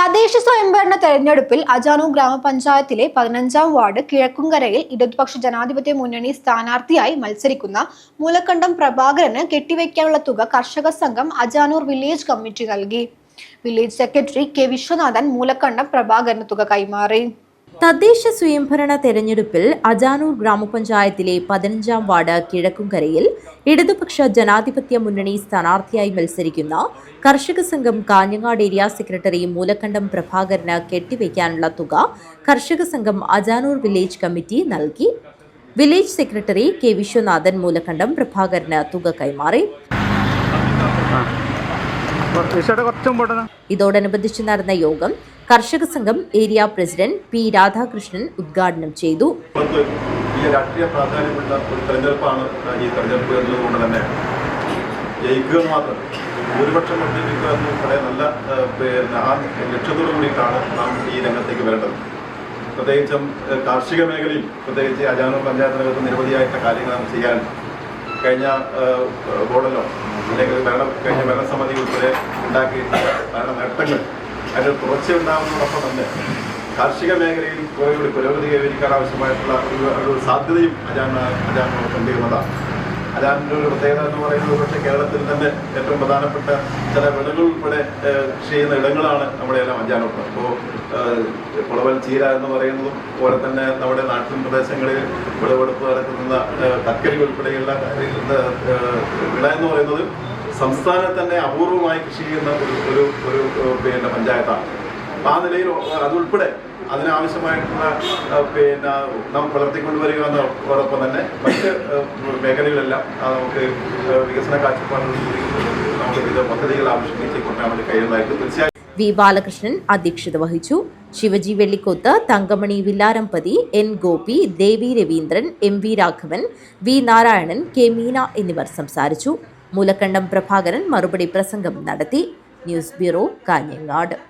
തദ്ദേശ സ്വയംഭരണ തെരഞ്ഞെടുപ്പിൽ അജാനൂർ ഗ്രാമപഞ്ചായത്തിലെ പതിനഞ്ചാം വാർഡ് കിഴക്കുംകരയിൽ ഇടതുപക്ഷ ജനാധിപത്യ മുന്നണി സ്ഥാനാർത്ഥിയായി മത്സരിക്കുന്ന മൂലക്കണ്ടം പ്രഭാകരന് കെട്ടിവെക്കാനുള്ള തുക കർഷക സംഘം അജാനൂർ വില്ലേജ് കമ്മിറ്റി നൽകി. Village secretary K Viswanathan Moolakkandam Prabhakaran തുക കൈമാറി. തദ്ദേശ സ്വയംഭരണ തെരഞ്ഞെടുപ്പിൽ അജാനൂർ ഗ്രാമപഞ്ചായത്തിലെ പതിനഞ്ചാം വാർഡ് കിഴക്കുംകരയിൽ ഇടതുപക്ഷ ജനാധിപത്യ മുന്നണി സ്ഥാനാർത്ഥിയായി മത്സരിക്കുന്ന കർഷക സംഘം കാഞ്ഞങ്ങാട് ഏരിയ സെക്രട്ടറി മൂലക്കണ്ടം പ്രഭാകരന് കെട്ടിവയ്ക്കാനുള്ള തുക കർഷക സംഘം അജാനൂർ വില്ലേജ് കമ്മിറ്റി നൽകി. Village secretary K Viswanathan Moolakkandam Prabhakaran തുക കൈമാറി. ഇതോടനുബന്ധിച്ച് നടന്ന യോഗം കർഷക സംഘം ഏരിയ പ്രസിഡന്റ് പി രാധാകൃഷ്ണൻ ഉദ്ഘാടനം ചെയ്തു. ഈ രാഷ്ട്രീയ പ്രാധാന്യമുള്ള ഒരു തെരഞ്ഞെടുപ്പാണ് ഈ തെരഞ്ഞെടുപ്പ് എന്നതുകൊണ്ട് തന്നെ ജയിക്കുക മാത്രം. ഭൂരിപക്ഷം വർദ്ധിപ്പിക്കുക എന്ന് പറയാൻ നല്ല ആ, ലക്ഷ്യത്തോടു കൂടിയിട്ടാണ് നാം ഈ രംഗത്തേക്ക് വരേണ്ടത്. പ്രത്യേകിച്ചും കാർഷിക മേഖലയിൽ പ്രത്യേകിച്ച് അജാനൂർ പഞ്ചായത്തിനകത്ത് നിരവധിയായിട്ടുള്ള കാര്യങ്ങൾ നാം ചെയ്യാൻ കഴിഞ്ഞ ബോർഡിലോ അല്ലെങ്കിൽ ഭരണ കഴിഞ്ഞ ഭരണസമിതി ഉൾപ്പെടെ ഉണ്ടാക്കിയിട്ടുള്ള ഭരണ നേട്ടങ്ങൾ അതിന് തുടർച്ചയുണ്ടാകുന്നതോടൊപ്പം തന്നെ. കാർഷിക മേഖലയിൽ കുറേകൂടി പുരോഗതി കൈവരിക്കാൻ ആവശ്യമായിട്ടുള്ള ഒരു സാധ്യതയും അജാൻ അജാൻ കണ്ടിരുന്നതാണ്. അജാനിന്റെ ഒരു പ്രത്യേകത എന്ന് പറയുന്നത് പക്ഷേ കേരളത്തിൽ തന്നെ ഏറ്റവും പ്രധാനപ്പെട്ട ചില വിളകൾ ഉൾപ്പെടെ കൃഷി ചെയ്യുന്ന ഇടങ്ങളാണ് നമ്മുടെ എല്ലാം അജാനുള്ളത് അപ്പോൾ കുളവൽ ചീര എന്ന് പറയുന്നതും അതുപോലെ തന്നെ നമ്മുടെ നാട്ടിൻ പ്രദേശങ്ങളിൽ വിളവെടുപ്പ് നടക്കുന്ന കക്കരി ഉൾപ്പെടെയുള്ള വിള എന്ന് പറയുന്നത് സംസ്ഥാനത്ത് തന്നെ അപൂർവമായി കൃഷി ചെയ്യുന്ന ഒരു ഒരു പിന്നെ പഞ്ചായത്താണ്. ആ നിലയിൽ അതുൾപ്പെടെ അതിനാവശ്യമായിട്ടുള്ള പിന്നെ നാം വളർത്തിക്കൊണ്ടുവരിക എന്നതോടൊപ്പം തന്നെ മറ്റ് മേഖലകളെല്ലാം നമുക്ക് വികസന കാഴ്ചപ്പാടുകൾ നമുക്ക് വിവിധ പദ്ധതികൾ ആവിഷ്കരിച്ച് കൊണ്ടുപോകാൻ വേണ്ടി കഴിയുന്നതായിട്ട് തീർച്ചയായും. വി ബാലകൃഷ്ണൻ അധ്യക്ഷത വഹിച്ചു. Shivaji Vellikoth Thankamani Villarampathi N Gopi Devi Raveendran M V Raghavan V Narayanan K Meena എന്നിവർ സംസാരിച്ചു. മൂലക്കണ്ടം പ്രഭാകരൻ മറുപടി പ്രസംഗം നടത്തി. News bureau Kanhangad.